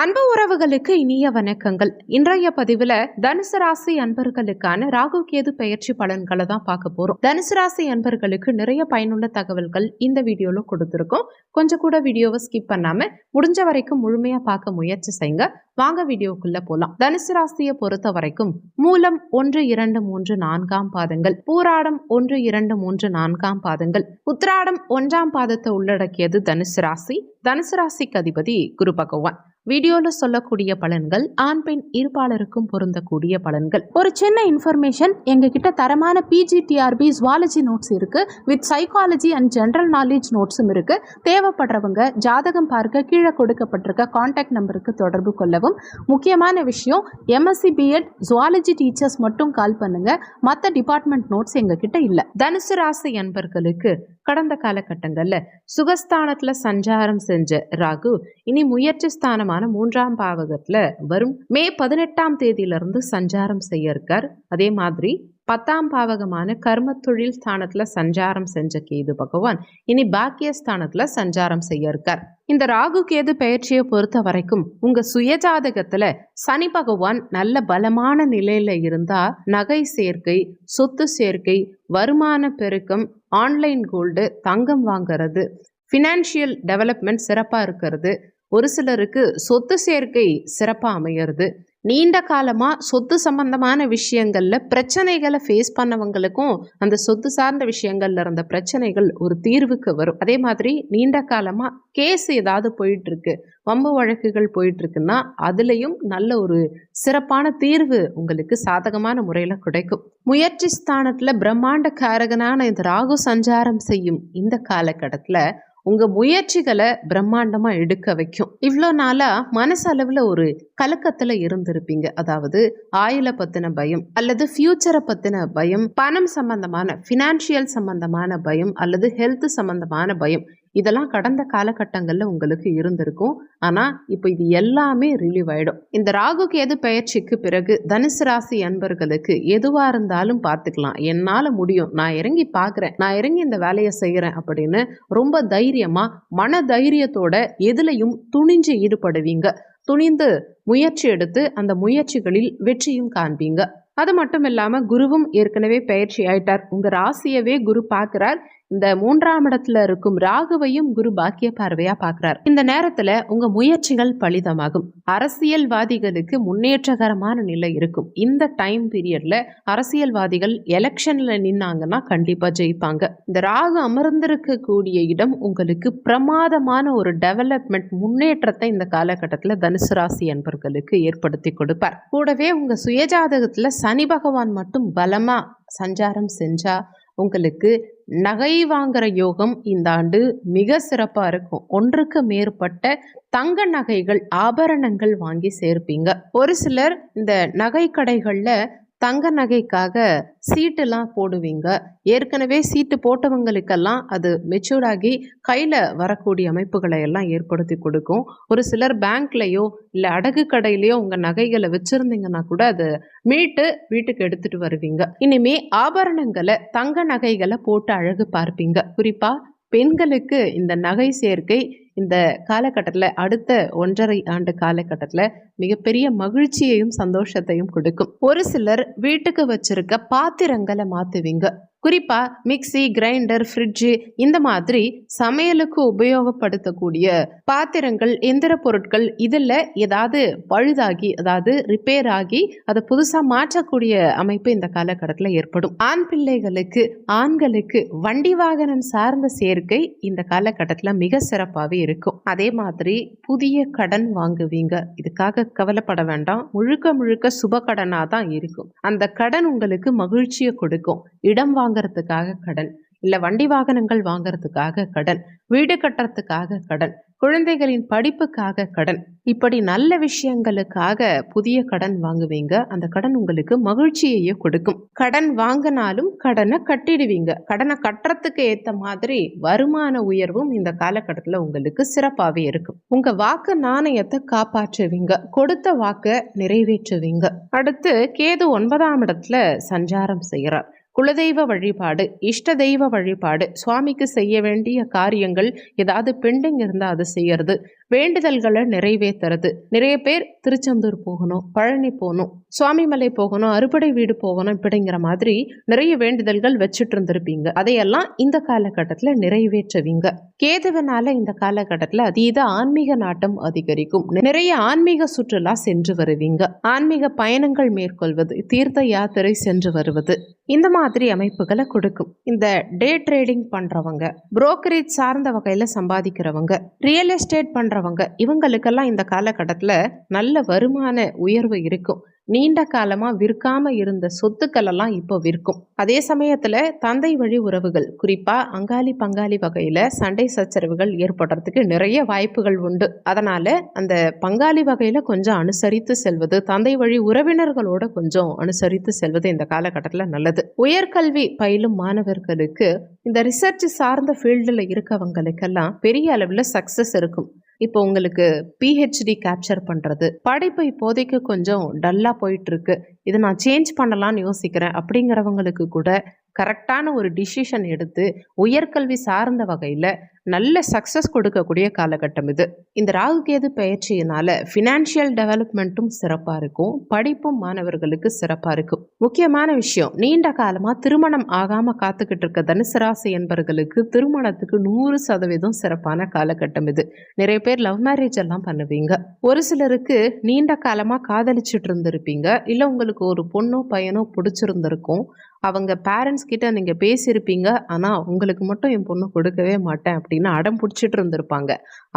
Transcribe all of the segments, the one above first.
அன்பு உறவுகளுக்கு இனிய வணக்கங்கள். இன்றைய பதிவுல தனுசு ராசி அன்பர்களுக்கான ராகு கேது பயிற்சி பலன்களை தான் பார்க்க போறோம். தனுசு ராசி அன்பர்களுக்கு நிறைய பயனுள்ள தகவல்கள் இந்த வீடியோல கொடுத்துருக்கோம். கொஞ்சம் கூட வீடியோவை ஸ்கிப் பண்ணாம முடிஞ்ச வரைக்கும் முழுமையா பார்க்க முயற்சி செய்யுங்க. வாங்க வீடியோக்குள்ள போலாம். தனுசு ராசியை பொறுத்த வரைக்கும் மூலம் ஒன்று இரண்டு மூன்று நான்காம் பாதங்கள். பூராடம் ஒன்று இரண்டு மூன்று நான்காம் பாதங்கள். உத்திராடம் ஒன்றாம் பாதத்தை உள்ளடக்கியது தனுசு ராசி. தனுசு ராசிக்கு அதிபதி குரு பகவான். வீடியோல சொல்லக்கூடிய பலன்கள் ஆண் பெண் இருப்பாளருக்கும் பொருந்தக்கூடிய பலன்கள். ஒரு சின்ன இன்ஃபர்மேஷன் எங்ககிட்ட தரமான பிஜிடிஆர்பி ஜுவாலஜி நோட்ஸ் இருக்கு. With psychology and general knowledge நோட்ஸும் இருக்கு. தேவைப்படுறவங்க ஜாதகம் பார்க்க கீழே கொடுக்கப்பட்டிருக்க காண்டாக்ட் நம்பருக்கு தொடர்பு கொள்ளவும். முக்கியமான விஷயம் எம்எஸ்சி பிஎட் ஜுவாலஜி டீச்சர்ஸ் மட்டும் கால் பண்ணுங்க. மற்ற டிபார்ட்மெண்ட் நோட்ஸ் எங்ககிட்ட இல்லை. தனுசு ராசி என்பர்களுக்கு கடந்த காலகட்டங்கள்ல சுகஸ்தானத்தில் சஞ்சாரம் செஞ்ச ராகு இனி முயற்சி ஸ்தானமான மூன்றாம் பாவகத்தில் வரும் மே பதினெட்டாம் தேதியிலிருந்து சஞ்சாரம் செய்ய இருக்கார். அதே மாதிரி பத்தாம் பாவகமான கர்ம தொழில் ஸ்தானத்துல சஞ்சாரம் செஞ்ச கேது பகவான் இனி பாக்கிய ஸ்தானத்துல சஞ்சாரம் செய்ய இருக்கார். இந்த ராகு கேது பயிற்சியை பொறுத்த வரைக்கும் உங்க சுயஜாதகத்துல சனி பகவான் நல்ல பலமான நிலையில இருந்தா நகை சேர்க்கை சொத்து சேர்க்கை வருமான பெருக்கம் ஆன்லைன் கோல்டு தங்கம் வாங்கிறது ஃபினான்ஷியல் டெவலப்மெண்ட் சிறப்பாக இருக்கிறது ஒரு சிலருக்கு சொத்து சேர்க்கை சிறப்பாக அமையிறது நீண்ட காலமாக சொத்து சம்பந்தமான விஷயங்களில் பிரச்சனைகளை ஃபேஸ் பண்ணவங்களுக்கும் அந்த சொத்து சார்ந்த விஷயங்கள்ல இருந்த பிரச்சனைகள் ஒரு தீர்வுக்கு வரும். அதே மாதிரி நீண்ட காலமாக கேஸ் ஏதாவது போயிட்டுருக்கு வம்பு வழக்குகள் போயிட்டுருக்குன்னா அதுலேயும் நல்ல ஒரு சிறப்பான தீர்வு உங்களுக்கு சாதகமான முறையில் கிடைக்கும். முயற்சி ஸ்தானத்தில் பிரம்மாண்ட காரகனான இந்த ராகு சஞ்சாரம் செய்யும் இந்த காலகட்டத்தில் உங்கள் முயற்சிகளை பிரம்மாண்டமாக எடுக்க வைக்கும். இவ்வளோ நாளாக மனசளவில் ஒரு கலக்கத்தில் இருந்திருப்பீங்க. அதாவது ஆயில பற்றின பயம் அல்லது ஃப்யூச்சரை பற்றின பயம் பணம் சம்பந்தமான ஃபினான்ஷியல் சம்பந்தமான பயம் அல்லது ஹெல்த் சம்பந்தமான பயம். இதெல்லாம் கடந்த காலகட்டங்களில் உங்களுக்கு இருந்திருக்கும். ஆனால் இப்போ இது எல்லாமே ரிலீவ் ஆகிடும் இந்த ராகு கேது பயிற்சிக்கு பிறகு தனுசு ராசி அன்பர்களுக்கு எதுவாக இருந்தாலும் பார்த்துக்கலாம். என்னால் முடியும். நான் இறங்கி பார்க்குறேன். நான் இறங்கி இந்த வேலையை செய்கிறேன் அப்படின்னு ரொம்ப தைரியமாக மன தைரியத்தோட எதுலையும் துணிஞ்சு ஈடுபடுவீங்க. துணிந்து முயற்சி எடுத்து அந்த முயற்சிகளில் வெற்றியும் காண்பீங்க. அது மட்டும் இல்லாமல் குருவும் ஏற்கனவே பயிற்சி ஆயிட்டார். உங்கள் ராசியவே குரு பார்க்குறார். இந்த மூன்றாம் இடத்துல இருக்கும் ராகுவையும் குரு பாக்கிய பார்வையா பார்க்கிறார். இந்த நேரத்துல உங்க முயற்சிகள் பலிதமாகும். அரசியல்வாதிகளுக்கு முன்னேற்றகரமான நிலை இருக்கும். இந்த டைம் பீரியட்ல அரசியல்வாதிகள் எலெக்ஷன்ல நின்னாங்கன்னா கண்டிப்பா ஜெயிப்பாங்க. இந்த ராகு அமர்ந்திருக்க கூடிய இடம் உங்களுக்கு பிரமாதமான ஒரு டெவலப்மெண்ட் முன்னேற்றத்தை இந்த காலகட்டத்தில் தனுசு ராசி என்பர்களுக்கு ஏற்படுத்தி கொடுப்பார். கூடவே உங்க சுயஜாதகத்துல சனி பகவான் மட்டும் பலமா சஞ்சாரம் செஞ்சா உங்களுக்கு நகை வாங்குற யோகம் இந்த ஆண்டு மிக சிறப்பாக இருக்கும். ஒன்றுக்கு மேற்பட்ட தங்க நகைகள் ஆபரணங்கள் வாங்கி சேர்ப்பீங்க. ஒரு சிலர் இந்த நகை கடைகளில் தங்க நகைக்காக சீட்டெல்லாம் போடுவீங்க. ஏற்கனவே சீட்டு போட்டவங்களுக்கெல்லாம் அது மெச்சூர்ட் கையில் வரக்கூடிய அமைப்புகளை எல்லாம் ஏற்படுத்தி கொடுக்கும். ஒரு சிலர் பேங்க்லேயோ இல்லை அடகு கடையிலையோ உங்கள் நகைகளை வச்சுருந்தீங்கன்னா கூட அது மீட்டு வீட்டுக்கு எடுத்துகிட்டு வருவீங்க. இனிமே ஆபரணங்களை தங்க நகைகளை போட்டு அழகு பார்ப்பீங்க. குறிப்பாக பெண்களுக்கு இந்த நகை சேர்க்கை இந்த காலகட்டத்தில் அடுத்த ஒன்றரை ஆண்டு காலகட்டத்தில் மிகப்பெரிய மகிழ்ச்சியையும் சந்தோஷத்தையும் கொடுக்கும். ஒரு சிலர் வீட்டுக்கு வச்சிருக்க பாத்திரங்களை மாற்றுவீங்க குறிப்பாக மிக்சி கிரைண்டர் ஃப்ரிட்ஜு இந்த மாதிரி சமையலுக்கு உபயோகப்படுத்தக்கூடிய பாத்திரங்கள் எந்திர பொருட்கள் இதில் ஏதாவது பழுதாகி அதாவது ரிப்பேர் ஆகி அதை புதுசாக மாற்றக்கூடிய அமைப்பு இந்த காலகட்டத்தில் ஏற்படும். ஆண் பிள்ளைகளுக்கு ஆண்களுக்கு வண்டி வாகனம் சார்ந்த சேர்க்கை இந்த காலகட்டத்தில் மிக சிறப்பாகவே இருக்கும். அதே மாதிரி புதிய கடன் வாங்குவீங்க. இதுக்காக கவலைப்பட வேண்டாம். முழுக்க முழுக்க சுப கடனாக தான் இருக்கும். அந்த கடன் உங்களுக்கு மகிழ்ச்சியை கொடுக்கும். இடம் வாங்க வாங்கறதுக்காக கடன் இல்லை வண்டி வாகனங்கள் வாங்கறதுக்காக கடன் வீடு கட்டுறதுக்காக கடன் குழந்தைகளின் படிப்புக்காக கடன் இப்படி நல்ல விஷயங்களுக்காக புதிய கடன் வாங்குவீங்க. அந்த கடன் உங்களுக்கு மகிழ்ச்சியையே கொடுக்கும். கடன் வாங்கினாலும் கடனை கட்டிடுவீங்க. கடனை கட்டுறதுக்கு ஏற்ற மாதிரி வருமான உயர்வும் இந்த காலகட்டத்தில் உங்களுக்கு சிறப்பாகவே இருக்கும். உங்க வாக்கு நாணயத்தை காப்பாற்றுவீங்க. கொடுத்த வாக்கை நிறைவேற்றுவீங்க. அடுத்து கேது ஒன்பதாம் இடத்துல சஞ்சாரம் செய்கிறார். குலதெய்வ வழிபாடு இஷ்ட தெய்வ வழிபாடு சுவாமிக்கு செய்ய வேண்டிய காரியங்கள் ஏதாவது பெண்டிங் இருந்தால் அது செய்யறது. வேண்டுதல்களை நிறைவேற்றுறது நிறைய பேர் திருச்செந்தூர் போகணும் பழனி போகணும் சுவாமிமலை போகணும் அறுபடை வீடு போகணும் இப்படிங்கிற மாதிரி நிறைய வேண்டுதல்கள் வச்சுட்டு இருந்திருப்பீங்க அதையெல்லாம் இந்த காலகட்டத்தில் நிறைவேற்றுவீங்க. கேதுவனால இந்த காலகட்டத்தில் அதீத ஆன்மீக நாட்டம் அதிகரிக்கும். நிறைய ஆன்மீக சுற்றுலா சென்று வருவீங்க. ஆன்மீக பயணங்கள் மேற்கொள்வது தீர்த்த யாத்திரை சென்று வருவது. இந்த மாதிரி மாதிரி அமைப்புகளை கொடுக்கும். இந்த டே ட்ரேடிங் பண்ணுறவங்க புரோக்கரேஜ் சார்ந்த வகையில் சம்பாதிக்கிறவங்க ரியல் எஸ்டேட் பண்ணுறவங்க இவங்களுக்கெல்லாம் இந்த காலகட்டத்தில் நல்ல வருமான உயர்வு இருக்கும். நீண்ட காலமாக விற்காம இருந்த சொத்துக்கள் எல்லாம் இப்போ விற்கும். அதே சமயத்தில் தந்தை வழி உறவுகள் குறிப்பாக அங்காளி பங்காளி வகையில் சண்டை சச்சரவுகள் ஏற்படுறதுக்கு நிறைய வாய்ப்புகள் உண்டு. அதனால் அந்த பங்காளி வகையில் கொஞ்சம் அனுசரித்து செல்வது தந்தை வழி உறவினர்களோட கொஞ்சம் அனுசரித்து செல்வது இந்த காலகட்டத்தில் நல்லது. உயர்கல்வி பயிலும் மாணவர்களுக்கு இந்த ரிசர்ச் சார்ந்த ஃபீல்டில் இருக்கவங்களுக்கெல்லாம் பெரிய அளவில் சக்ஸஸ் இருக்கும். இப்போ உங்களுக்கு பிஹெச்டி கேப்சர் பண்ணுறது படைப்பு இப்போதைக்கு கொஞ்சம் டல்லாக போயிட்டுருக்கு இதை நான் சேஞ்ச் பண்ணலாம்னு யோசிக்கிறேன். அப்படிங்கிறவங்களுக்கு கூட கரெக்டான ஒரு டிசிஷன் எடுத்து உயர்கல்வி சார்ந்த வகையில் நல்ல சக்ஸஸ் கொடுக்கக்கூடிய காலகட்டம் இது. இந்த ராகு கேது பயிற்சியினால ஃபினான்ஷியல் டெவலப்மெண்ட்டும் சிறப்பாக இருக்கும். படிப்பும் மாணவர்களுக்கு சிறப்பாக இருக்கும். முக்கியமான விஷயம் நீண்ட காலமாக திருமணம் ஆகாமல் காத்துக்கிட்டு இருக்க தனுசு ராசி என்பவர்களுக்கு திருமணத்துக்கு நூறு சதவீதம் சிறப்பான காலகட்டம் இது. நிறைய பேர் லவ் மேரேஜ் எல்லாம் பண்ணுவீங்க. ஒரு சிலருக்கு நீண்ட காலமாக காதலிச்சுட்டு இருந்திருப்பீங்க. இல்லை உங்களுக்கு ஒரு பொண்ணோ பையனோ பிடிச்சிருந்திருக்கும். அவங்க பேரண்ட்ஸ் கிட்ட நீங்கள் பேசியிருப்பீங்க. ஆனால் உங்களுக்கு மட்டும் என் பொண்ணு கொடுக்கவே மாட்டேன் அப்படின்னு அடம் பிடிச்சிட்டு இருந்திருப்பாங்க.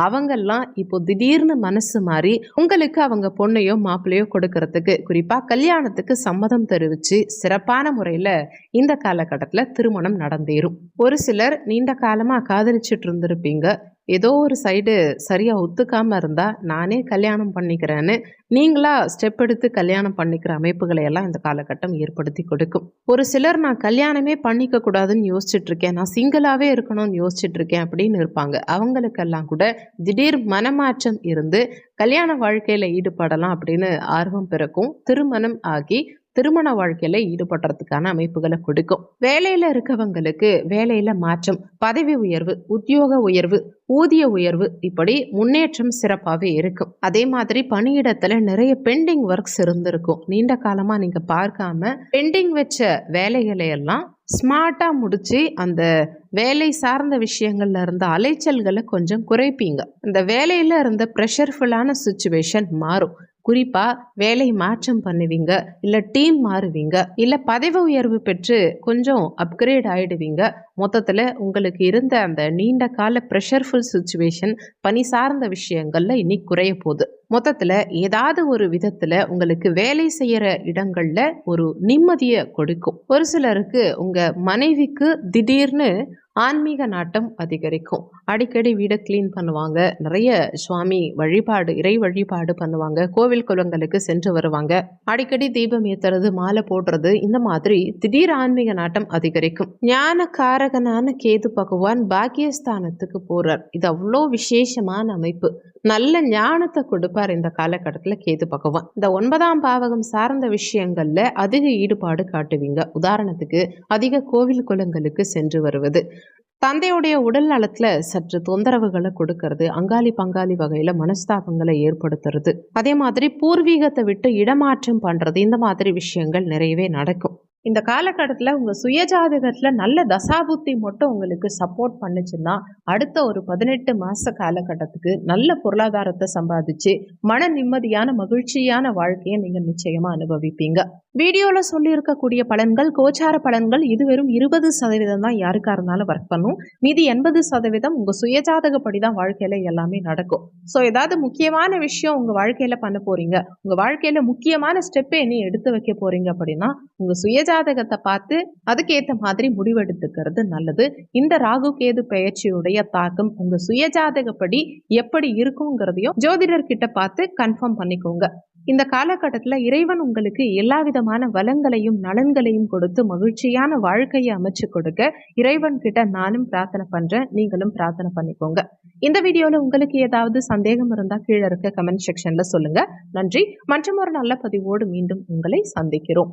அவங்கெல்லாம் இப்போ திடீர்னு மனசு மாறி உங்களுக்கு அவங்க பொண்ணையோ மாப்பிள்ளையோ கொடுக்கறதுக்கு குறிப்பாக கல்யாணத்துக்கு சம்மதம் தெரிவித்து சிறப்பான முறையில் இந்த காலகட்டத்தில் திருமணம் நடந்தேறும். ஒரு சிலர் நீண்ட காலமாக காதலிச்சிட்டு இருந்திருப்பீங்க. ஏதோ ஒரு சைடு சரியாக ஒத்துக்காமல் இருந்தால் நானே கல்யாணம் பண்ணிக்கிறேன்னு நீங்களா ஸ்டெப் எடுத்து கல்யாணம் பண்ணிக்கிற அமைப்புகளை எல்லாம் இந்த காலகட்டம் ஏற்படுத்தி கொடுக்கும். ஒரு சிலர் நான் கல்யாணமே பண்ணிக்க கூடாதுன்னு யோசிச்சுட்டு இருக்கேன் நான் சிங்கிளாகவே இருக்கணும்னு யோசிச்சுட்டு இருக்கேன் அப்படின்னு இருப்பாங்க. அவங்களுக்கெல்லாம் கூட திடீர் மனமாற்றம் இருந்து கல்யாண வாழ்க்கையில் ஈடுபடலாம் அப்படின்னு ஆர்வம் பிறக்கும். திருமணம் ஆகி திருமண வாழ்க்கையில ஈடுபடுறதுக்கான அமைப்புகளை கொடுக்கும். வேலையில இருக்கவங்களுக்கு வேலையில மாற்றம் பதவி உயர்வு உத்தியோக உயர்வு ஊதிய உயர்வு இப்படி முன்னேற்றம் சிறப்பாகவே இருக்கும். அதே மாதிரி பணியிடத்துல நிறைய பெண்டிங் ஒர்க்ஸ் இருந்திருக்கும். நீண்ட காலமா நீங்க பார்க்காம பெண்டிங் வச்ச வேலைகளை எல்லாம் ஸ்மார்ட்டாக முடிச்சு அந்த வேலை சார்ந்த விஷயங்கள்ல இருந்த அலைச்சல்களை கொஞ்சம் குறைப்பீங்க. அந்த வேலையில் இருந்த ப்ரெஷர்ஃபுல்லான சுச்சுவேஷன் மாறும். குறிப்பாக வேலை மாற்றம் பண்ணுவீங்க இல்லை டீம் மாறுவீங்க இல்லை பதவி உயர்வு பெற்று கொஞ்சம் அப்கிரேட் ஆயிடுவீங்க. மொத்தத்தில் உங்களுக்கு இருந்த அந்த நீண்ட கால ப்ரெஷர்ஃபுல் சுச்சுவேஷன் பணி சார்ந்த விஷயங்கள்ல இன்னைக்கு குறைய போகுது. மொத்தத்தில் ஏதாவது ஒரு விதத்தில் உங்களுக்கு வேலை செய்கிற இடங்களில் ஒரு நிம்மதியை கொடுக்கும். ஒரு சிலருக்கு உங்கள் மனைவிக்கு திடீர்னு ஆன்மீக நாட்டம் அதிகரிக்கும். அடிக்கடி வீடை க்ளீன் பண்ணுவாங்க. நிறைய சுவாமி வழிபாடு இறை வழிபாடு பண்ணுவாங்க. கோவில் குளங்களுக்கு சென்று வருவாங்க. அடிக்கடி தீபம் ஏத்துறது மாலை போடுறது இந்த மாதிரி திடீர் ஆன்மீக நாட்டம் அதிகரிக்கும். ஞான காரகனான கேது பகவான் பாக்கியஸ்தானத்துக்கு போறார். இது அவ்வளோ விசேஷமான அமைப்பு. நல்ல ஞானத்தை கொடுப்பார் இந்த காலகட்டத்தில் கேது பகவான். இந்த ஒன்பதாம் பாவகம் சார்ந்த விஷயங்களில் அதிக ஈடுபாடு காட்டுவீங்க. உதாரணத்துக்கு அதிக கோவில் குளங்களுக்கு சென்று வருவது. தந்தையுடைய உடல் நலத்துல சற்று தொந்தரவுகளை கொடுக்கறது அங்காளி பங்காளி வகையில மனஸ்தாபங்களை ஏற்படுத்துறது. அதே மாதிரி பூர்வீகத்தை விட்டு இடமாற்றம் பண்றது இந்த மாதிரி விஷயங்கள் நிறையவே நடக்கும். இந்த காலகட்டத்தில் உங்கள் சுயஜாதகத்தில் நல்ல தசாபுத்தி மட்டும் உங்களுக்கு சப்போர்ட் பண்ணுச்சுன்னா அடுத்த ஒரு பதினெட்டு மாத காலகட்டத்துக்கு நல்ல பொருளாதாரத்தை சம்பாதிச்சு மன நிம்மதியான மகிழ்ச்சியான வாழ்க்கையை நீங்கள் நிச்சயமாக அனுபவிப்பீங்க. வீடியோவில் சொல்லியிருக்கக்கூடிய பலன்கள் கோச்சார பலன்கள் இது வெறும் இருபது சதவீதம் தான் யாருக்காக இருந்தாலும் ஒர்க் பண்ணும். மீதி எண்பது சதவீதம் உங்கள் சுயஜாதகப்படி தான் வாழ்க்கையில் எல்லாமே நடக்கும். ஸோ ஏதாவது முக்கியமான விஷயம் உங்கள் வாழ்க்கையில் பண்ண போகிறீங்க உங்கள் வாழ்க்கையில் முக்கியமான ஸ்டெப்பை நீ எடுத்து வைக்க போகிறீங்க அப்படின்னா உங்கள் சுய சுயஜாதகத்தை பார்த்து அதுக்கேற்ற மாதிரி முடிவெடுத்துக்கிறது நல்லது. இந்த ராகு கேது பெயர்ச்சியுடைய தாக்கம் உங்க சுயஜாதகப்படி எப்படி இருக்குங்கிறதையும் ஜோதிடர்கிட்ட பார்த்து கன்ஃபார்ம் பண்ணிக்கோங்க. இந்த காலகட்டத்தில் இறைவன் உங்களுக்கு எல்லா விதமான வளங்களையும் நலன்களையும் கொடுத்து மகிழ்ச்சியான வாழ்க்கையை அமைச்சு கொடுக்க இறைவன் கிட்ட நானும் பிரார்த்தனை பண்றேன் நீங்களும் பிரார்த்தனை பண்ணிக்கோங்க. இந்த வீடியோல உங்களுக்கு ஏதாவது சந்தேகம் இருந்தா கீழே இருக்க கமெண்ட் செக்ஷன்ல சொல்லுங்க. நன்றி. மற்றும் ஒரு நல்ல பதிவோடு மீண்டும் உங்களை சந்திக்கிறோம்.